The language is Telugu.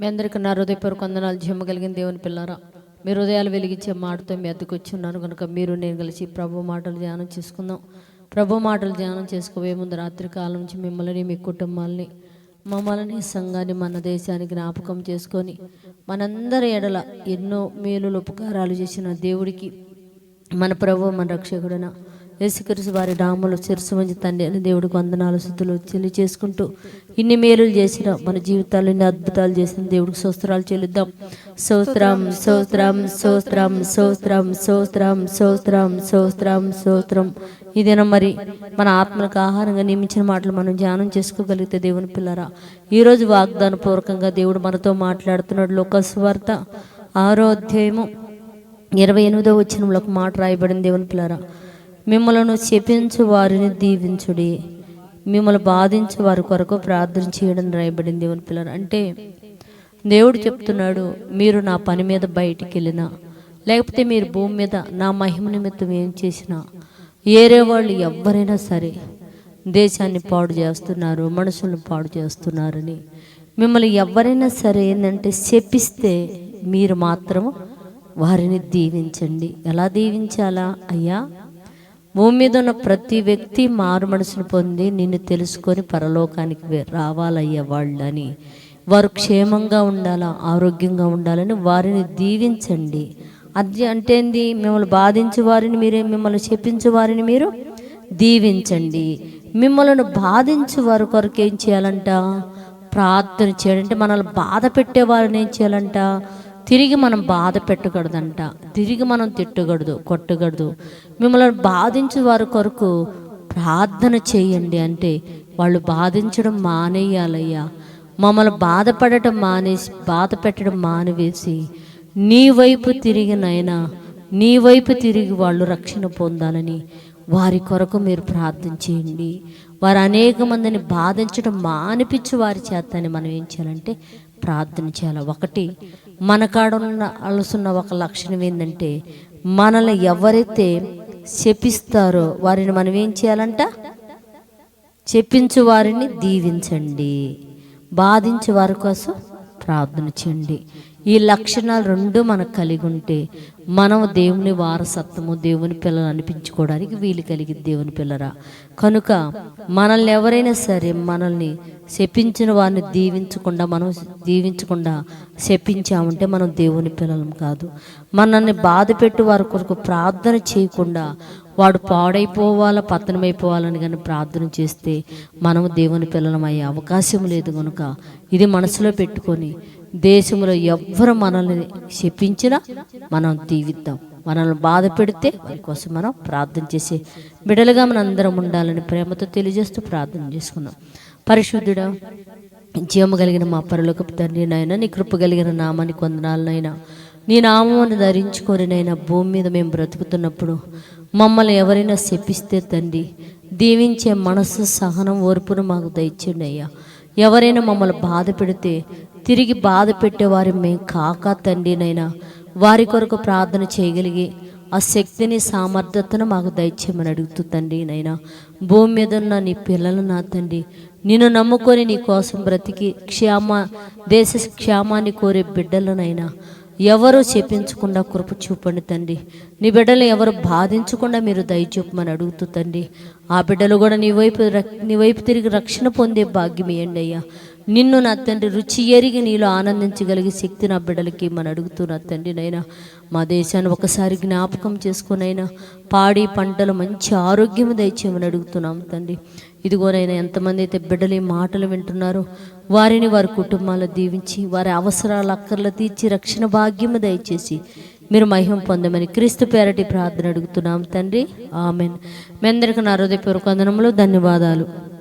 మీ అందరికీ నా హృదయపూర్వక వందనాలు. జమ్మ కలిగిన దేవుని పిల్లారా మీ హృదయాలు వెలిగించే మాటతో మీ అద్దెకు ఉన్నాను కనుక మీరు నేను కలిసి ప్రభు మాటలు ధ్యానం చేసుకుందాం. ప్రభు మాటలు ధ్యానం చేసుకోవే ముందు రాత్రి కాలం నుంచి మిమ్మల్ని మీ కుటుంబాలని మమ్మల్ని సంఘాన్ని మన దేశాన్ని జ్ఞాపకం చేసుకొని మనందరి ఎడల ఎన్నో మేలులు ఉపకారాలు చేసిన దేవుడికి మన ప్రభు మన రక్షకుడన యేసుక్రీస్తు వారి నామలు శిరసు మంచి తండ్రి అని దేవుడికి వందనాలు శుద్ధులు చెల్లి చేసుకుంటూ ఇన్ని మేలులు చేసిన మన జీవితాలు ఇన్ని అద్భుతాలు చేసిన దేవుడికి సోస్త్రాలు చెల్లిద్దాం. సోస్త్రం సోస్త్రం సోస్త్రం సోస్త్రం సోస్త్రం సోస్త్రం సోస్త్రం సోస్త్రం ఇదేనా మరి మన ఆత్మలకు ఆహారంగా నియమించిన మాటలు మనం ధ్యానం చేసుకోగలిగితే దేవుని పిల్లరా? ఈరోజు వాగ్దాన పూర్వకంగా దేవుడు మనతో మాట్లాడుతున్నాడు. లోకస్వార్త ఆరో అధ్యాయము ఇరవై ఎనిమిదో వచ్చినంలో ఒక మాట రాయబడింది దేవుని పిల్లరా? మిమ్మలను చెప్పించు వారిని దీవించుడి. మిమ్మల్ని బాధించు వారి కొరకు ప్రార్థన చేయడం రాయబడింది దేవుని పిల్లలు. అంటే దేవుడు చెప్తున్నాడు మీరు నా పని మీద బయటికి వెళ్ళినా లేకపోతే మీరు భూమి మీద నా మహిమ నిమిత్తం ఏం చేసినా ఏరే వాళ్ళు ఎవరైనా సరే దేశాన్ని పాడు చేస్తున్నారు మనుషులను పాడు చేస్తున్నారని. మిమ్మల్ని ఎవరైనా సరే ఏంటంటే శపిస్తే మీరు మాత్రం వారిని దీవించండి. ఎలా దీవించాలా? అయ్యా భూమి మీద ఉన్న ప్రతి వ్యక్తి మారు మనసును పొంది నిన్ను తెలుసుకొని పరలోకానికి రావాలయ్యే వాళ్ళని. వారు క్షేమంగా ఉండాలా ఆరోగ్యంగా ఉండాలని వారిని దీవించండి. అది అంటే ఏంది? మిమ్మల్ని బాధించే వారిని మీరే మిమ్మల్ని చెప్పించే వారిని మీరు దీవించండి. మిమ్మల్ని బాధించే వారి కొరకు ఏం చేయాలంట? ప్రార్థన చేయాలంటే మనల్ని బాధ పెట్టే వారిని ఏం చేయాలంట? తిరిగి మనం బాధ పెట్టకూడదంట. తిరిగి మనం తిట్టకూడదు కొట్టకూడదు. మిమ్మల్ని బాధించే వారి కొరకు ప్రార్థన చేయండి అంటే వాళ్ళు బాధించడం మానేయాలయ్యా. మమ్మల్ని బాధపడటం మానేసి బాధ పెట్టడం మానివేసి నీ వైపు తిరిగి నైనా నీ వైపు తిరిగి వాళ్ళు రక్షణ పొందాలని వారి కొరకు మీరు ప్రార్థన చేయండి. వారు అనేక మందిని బాధించడం మానిపించి వారి చేతని మనం ఏం చేయాలంటే ప్రార్థన చేయాలి. ఒకటి మన కాడున్న అలసున్న ఒక లక్షణం ఏంటంటే మనల్ని ఎవరైతే శపిస్తారో వారిని మనం ఏం చేయాలంట? చెప్పించు వారిని దీవించండి. బాధించే వారి కోసం ప్రార్థన చేయండి. ఈ లక్షణాలు రెండు మనకు కలిగి ఉంటే మనం దేవుని వారసత్వము దేవుని పిల్లలు అనిపించుకోవడానికి వీలు కలిగి దేవుని పిల్లరా. కనుక మనల్ని ఎవరైనా సరే మనల్ని శపించిన వారిని దీవించకుండా మనం దీవించకుండా శపించామంటే మనం దేవుని పిల్లలం కాదు. మనల్ని బాధ పెట్టి వారి కొరకు ప్రార్థన చేయకుండా వాడు పాడైపోవాలా పతనమైపోవాలని కానీ ప్రార్థన చేస్తే మనము దేవుని పిల్లలం అయ్యే అవకాశం లేదు కనుక ఇది మనసులో పెట్టుకొని దేశంలో ఎవ్వరు మనల్ని శపించినా మనం దీవిద్దాం. మనల్ని బాధ పెడితే వారి కోసం మనం ప్రార్థన చేసే బిడలుగా మన అందరం ఉండాలని ప్రేమతో తెలియజేస్తూ ప్రార్థన చేసుకున్నాం పరిశుద్ధుడా జీవము కలిగిన మా పరలోకపు తండ్రి నాయన నీ కృప కలిగిన నామాన్ని కొందనాలనైనా నీ నామాన్ని ధరించుకొనినైనా భూమి మీద మేము బ్రతుకుతున్నప్పుడు మమ్మల్ని ఎవరైనా శపిస్తే తండ్రి దీవించే మనసు సహనం ఓర్పును మాకు దయచండి అయ్యా. ఎవరైనా మమ్మల్ని బాధ పెడితే తిరిగి బాధ పెట్టేవారు మేము కాక తండ్రినైనా. వారి కొరకు ప్రార్థన చేయగలిగి ఆ శక్తిని సామర్థ్యతను మాకు దయచేయమని అడుగుతూ తండ్రి నైనా భూమి మీద ఉన్న నీ పిల్లలు నా తండ్రి. నిన్ను నమ్ముకొని నీ కోసం బ్రతికి క్షేమ దేశ క్షేమాన్ని కోరే బిడ్డలనైనా ఎవరు చెప్పించకుండా కృప చూపండి తండ్రి. నీ బిడ్డలు ఎవరు బాధించకుండా మీరు దయచూపమని అడుగుతూ తండ్రి. ఆ బిడ్డలు కూడా నీ వైపు రక్- నీ వైపు తిరిగి రక్షణ పొందే భాగ్యం ఇవ్వండి అయ్యా. నిన్ను నా తండ్రి రుచి ఎరిగి నీలో ఆనందించగలిగే శక్తి నా బిడ్డలకి మన అడుగుతూ నా తండ్రి నైనా మా దేశాన్ని ఒకసారి జ్ఞాపకం చేసుకునైనా పాడి పంటలు మంచి ఆరోగ్యం దయచేయమని అడుగుతున్నాం తండ్రి. ఇదిగోనైనా ఎంతమంది అయితే బిడ్డలు ఈ మాటలు వింటున్నారో వారిని వారి కుటుంబాలు దీవించి వారి అవసరాలు అక్కర్లు తీర్చి రక్షణ భాగ్యము దయచేసి మీరు మహిమ పొందమని క్రీస్తు పేరటి ప్రార్థన అడుగుతున్నాం తండ్రి. ఆమెన్. మీ అందరికీ నా హృదయపూర్వక వందనములు ధన్యవాదాలు.